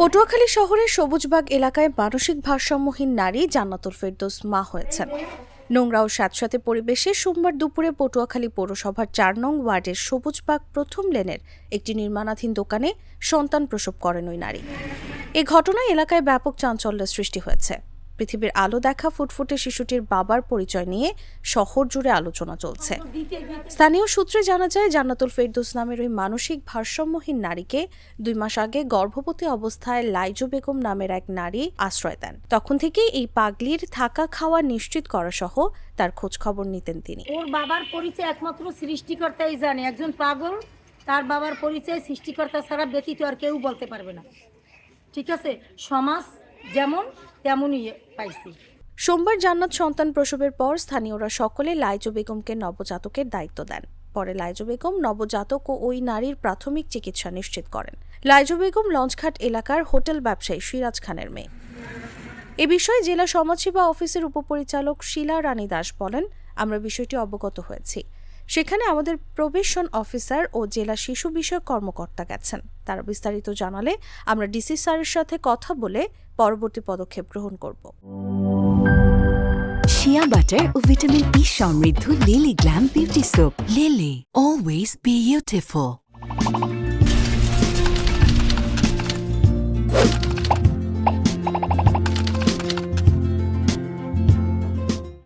পটুয়াখালী শহরের সবুজবাগ এলাকায় মানসিক ভারসাম্যহীন নারী জান্নাতুল ফেরদোস মা হয়েছেন। নোংরা ও স্যাঁতস্যাঁতে পরিবেশে সোমবার দুপুরে পটুয়াখালী পৌরসভার চার নং ওয়ার্ডের সবুজবাগ প্রথম লেনের একটি নির্মাণাধীন দোকানে সন্তান প্রসব করেন ওই নারী। এ ঘটনায় এলাকায় ব্যাপক চাঞ্চল্যের সৃষ্টি হয়েছে। পৃথিবীর আলো দেখা ফুটফুটে শিশুটির বাবার পরিচয় নিয়ে শহর জুড়ে আলোচনা চলছে। স্থানীয় সূত্রে জানা যায়, জান্নাতুল ফেরদৌস নামের ওই মানসিক ভারসাম্যহীন নারীকে দুই মাস আগে গর্ভবতী অবস্থায় লাইজু বেগম নামের এক নারী আশ্রয় দেন। তখন থেকেই এই পাগলির থাকা খাওয়া নিশ্চিত করা সহ তার খোঁজ খবর নিতেন তিনি। ওর বাবার পরিচয় একমাত্র সৃষ্টিকর্তাই জানে। একজন পাগল, তার বাবার পরিচয় সৃষ্টিকর্তা ছাড়া ব্যতীত আর কেউ বলতে পারবে না। ঠিক আছে? সমাজ যেমন তেমনই পাইছি। সোমবার জান্নাত সন্তান প্রসবের পর স্থানীয়রা সকলে লাইজু বেগমকে নবজাতকের দায়িত্ব দেন। পরে লাইজু বেগম নবজাতক ও ওই নারীর প্রাথমিক চিকিৎসা নিশ্চিত করেন। লাইজু বেগম লঞ্চঘাট এলাকার হোটেল ব্যবসায়ী সিরাজ খানের মেয়ে। এ বিষয়ে জেলা সমাজসেবা অফিসের উপপরিচালক শিলা রানী দাস বলেন, আমরা বিষয়টি অবগত হয়েছি। সেখানে আমাদের প্রবেশন অফিসার ও জেলা শিশু বিষয়ক কর্মকর্তা গেছেন। তারা বিস্তারিত জানালে আমরা ডিসি স্যারের সাথে কথা বলে পরবর্তী পদক্ষেপ গ্রহণ করব। শিয়া বাটার ও ভিটামিন ই সমৃদ্ধ Lily glam beauty soap Lily always beautiful